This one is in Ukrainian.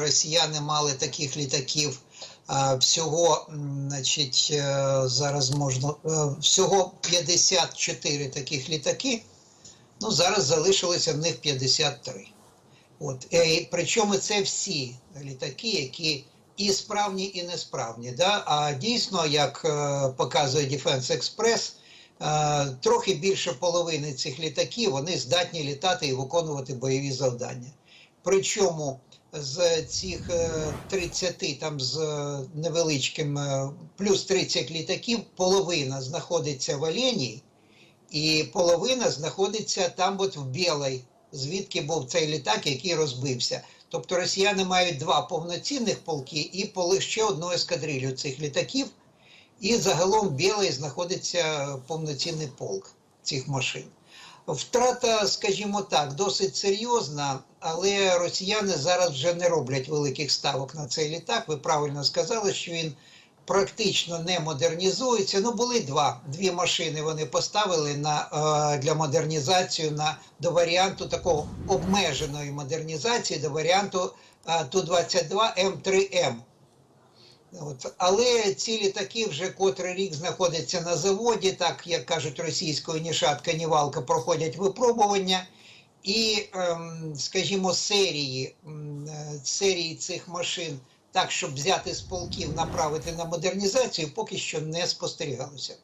росіяни мали таких літаків всього, значить, е, зараз можна е, всього 54 таких літаки. Ну, зараз залишилося в них 53. От. е, і Причому це всі літаки, які і справні, і несправні. Да? А дійсно, як показує Defense Express, трохи більше половини цих літаків вони здатні літати і виконувати бойові завдання. Причому з цих е, 30, там з е, невеличким е, плюс 30 літаків, половина знаходиться в Оленії, і половина знаходиться там, от в Білій, звідки був цей літак, який розбився. Тобто росіяни мають два повноцінних полки і ще одну ескадрилю цих літаків. І загалом в Білій знаходиться повноцінний полк цих машин. Втрата, скажімо так, досить серйозна, але росіяни зараз вже не роблять великих ставок на цей літак. Ви правильно сказали, що він практично не модернізується. Ну, були два дві машини. Вони поставили на е, для модернізації на до варіанту такого обмеженої модернізації, до варіанту е, Ту-22 М3М. От. Але ці літаки вже котрий рік знаходяться на заводі, так як кажуть російською ні шатка, ні валка проходять випробування. І, ем, скажімо, серії, е, серії цих машин, так, щоб взяти з полків, направити на модернізацію, поки що не спостерігалося.